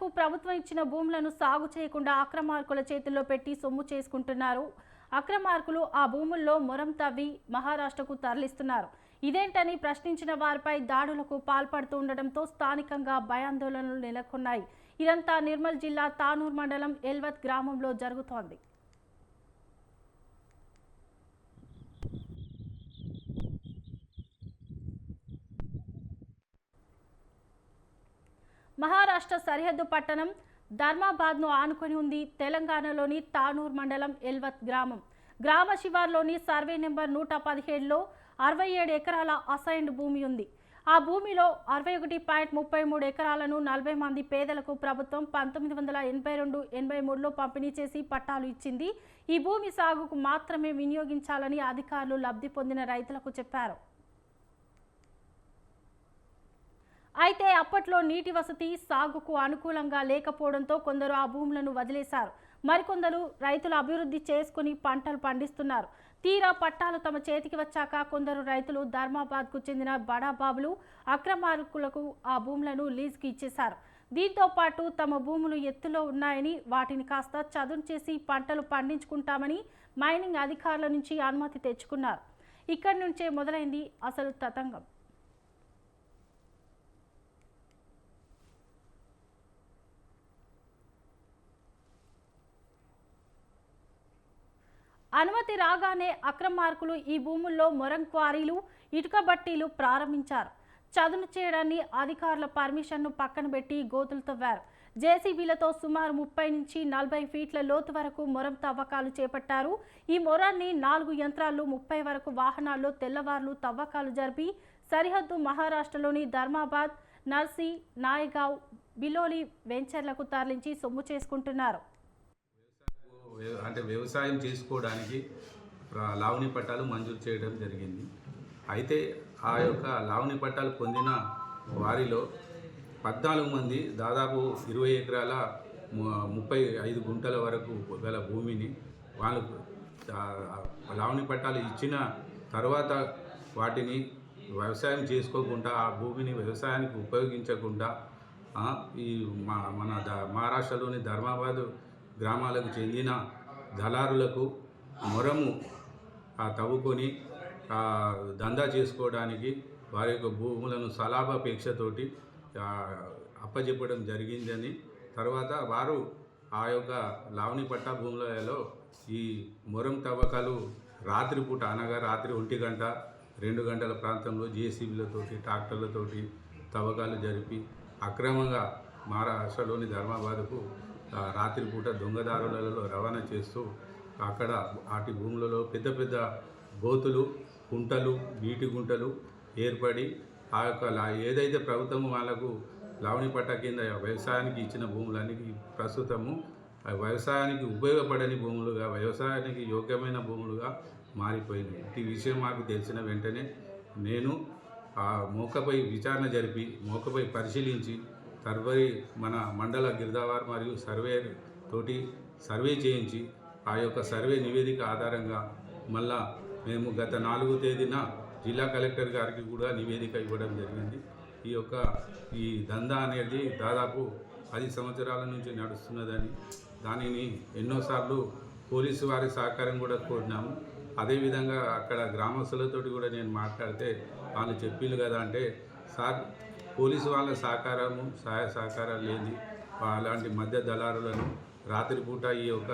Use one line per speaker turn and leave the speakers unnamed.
రైతులకు ప్రభుత్వం ఇచ్చిన భూములను సాగు చేయకుండా అక్రమార్కుల చేతుల్లో పెట్టి సొమ్ము చేసుకుంటున్నారు. అక్రమార్కులు ఆ భూముల్లో మొరం తవ్వి మహారాష్ట్రకు తరలిస్తున్నారు. ఇదేంటని ప్రశ్నించిన వారిపై దాడులకు పాల్పడుతూ ఉండడంతో స్థానికంగా భయాందోళనలు నెలకొన్నాయి. ఇదంతా నిర్మల్ జిల్లా తానూర్ మండలం ఎల్వత్ గ్రామంలో జరుగుతోంది. రాష్ట్ర సరిహద్దు పట్టణం ధర్మాబాద్ను ఆనుకొని ఉంది తెలంగాణలోని తానూర్ మండలం ఎల్వత్ గ్రామం. గ్రామ శివార్లోని సర్వే నెంబర్ నూట పదిహేడులో అరవై ఏడు ఎకరాల అసైన్డ్ భూమి ఉంది. ఆ భూమిలో అరవై ఒకటి పాయింట్ ముప్పై మూడు ఎకరాలను నలభై మంది పేదలకు ప్రభుత్వం పంతొమ్మిది వందల ఎనభై రెండు ఎనభై మూడులో పంపిణీ చేసి పట్టాలు ఇచ్చింది. ఈ భూమి సాగుకు మాత్రమే వినియోగించాలని అధికారులు లబ్ధి పొందిన రైతులకు చెప్పారు. అయితే అప్పట్లో నీటి వసతి సాగుకు అనుకూలంగా లేకపోవడంతో కొందరు ఆ భూములను వదిలేశారు. మరికొందరు రైతులు అభివృద్ధి చేసుకుని పంటలు పండిస్తున్నారు. తీరా పట్టాలు తమ చేతికి వచ్చాక కొందరు రైతులు ధర్మాబాద్కు చెందిన బడాబాబులు అక్రమార్కులకు ఆ భూములను లీజుకి ఇచ్చేశారు. దీంతో పాటు తమ భూములు ఎత్తులో ఉన్నాయని వాటిని కాస్త చదును చేసి పంటలు పండించుకుంటామని మైనింగ్ అధికారుల నుంచి అనుమతి తెచ్చుకున్నారు. ఇక్కడి నుంచే మొదలైంది అసలు తతంగం. అనుమతి రాగానే అక్రమార్కులు ఈ భూముల్లో మొరం క్వారీలు ఇటుక బట్టీలు ప్రారంభించారు. చదును చేయడాన్ని అధికారుల పర్మిషన్ను పక్కన పెట్టి గోతులు తవ్వారు. జేసీబీలతో సుమారు ముప్పై నుంచి నలభై ఫీట్ల లోతు వరకు మొరం తవ్వకాలు చేపట్టారు. ఈ మొరాన్ని నాలుగు యంత్రాలు ముప్పై వరకు వాహనాల్లో తెల్లవార్లు తవ్వకాలు జరిపి సరిహద్దు మహారాష్ట్రలోని ధర్మాబాద్ నర్సీ నాయగావ్ బిలోలి వెంచర్లకు తరలించి సొమ్ము చేసుకుంటున్నారు.
అంటే వ్యవసాయం చేసుకోవడానికి లావణి పట్టాలు మంజూరు చేయడం జరిగింది. అయితే ఆ యొక్క లావణి పట్టాలు పొందిన వారిలో పద్నాలుగు మంది దాదాపు ఇరవై ఎకరాల ముప్పై ఐదు గుంటల వరకు గల భూమిని వాళ్ళు లావణి పట్టాలు ఇచ్చిన తర్వాత వాటిని వ్యవసాయం చేసుకోకుండా ఆ భూమిని వ్యవసాయానికి ఉపయోగించకుండా ఈ మా మన ద మహారాష్ట్రలోని ధర్మాబాద్ గ్రామాలకు చెందిన దళారులకు మొరము ఆ తవ్వుకొని దందా చేసుకోవడానికి వారి యొక్క భూములను సలాభాపేక్షతోటి అప్పచెప్పడం జరిగిందని తర్వాత వారు ఆ యొక్క లావణి పట్టా భూములలో ఈ మొరం తవ్వకాలు రాత్రిపూట అనగా రాత్రి ఒంటి గంట రెండు గంటల ప్రాంతంలో జేసీబీలతోటి ట్రాక్టర్లతోటి తవ్వకాలు జరిపి అక్రమంగా మహారాష్ట్రలోని ధర్మాబాద్కు రాత్రిపూట దొంగదారులలో రవాణా చేస్తూ అక్కడ వాటి భూములలో పెద్ద పెద్ద గోతులు కుంటలు నీటి గుంటలు ఏర్పడి ఆ యొక్క లా- ఏదైతే ప్రభుత్వం వాళ్ళకు లావణి పట్ట కింద వ్యవసాయానికి ఇచ్చిన భూములన్నీ ప్రస్తుతము వ్యవసాయానికి ఉపయోగపడని భూములుగా వ్యవసాయానికి యోగ్యమైన భూములుగా మారిపోయినాయి ఈ విషయం మాకు తెలిసిన వెంటనే నేను ఆ మోకపై విచారణ జరిపి మోకపై పరిశీలించి తర్వాయి మన మండల గిరిదావార్ మరియు సర్వే తోటి సర్వే చేయించి ఆ యొక్క సర్వే నివేదిక ఆధారంగా మళ్ళా మేము గత నాలుగో తేదీన జిల్లా కలెక్టర్ గారికి కూడా నివేదిక ఇవ్వడం జరిగింది. ఈ యొక్క ఈ దందా అనేది దాదాపు పది సంవత్సరాల నుంచి నడుస్తున్నదని దానిని ఎన్నోసార్లు పోలీసు వారి సహకారం కూడా కోరినాము. అదేవిధంగా అక్కడ గ్రామస్తులతోటి కూడా నేను మాట్లాడితే వాళ్ళు చెప్పిళ్ళు కదా అంటే సార్ పోలీసు వాళ్ళ సహకారము సహాయ సహకారాలు లేని అలాంటి మధ్య దళారులను రాత్రిపూట ఈ యొక్క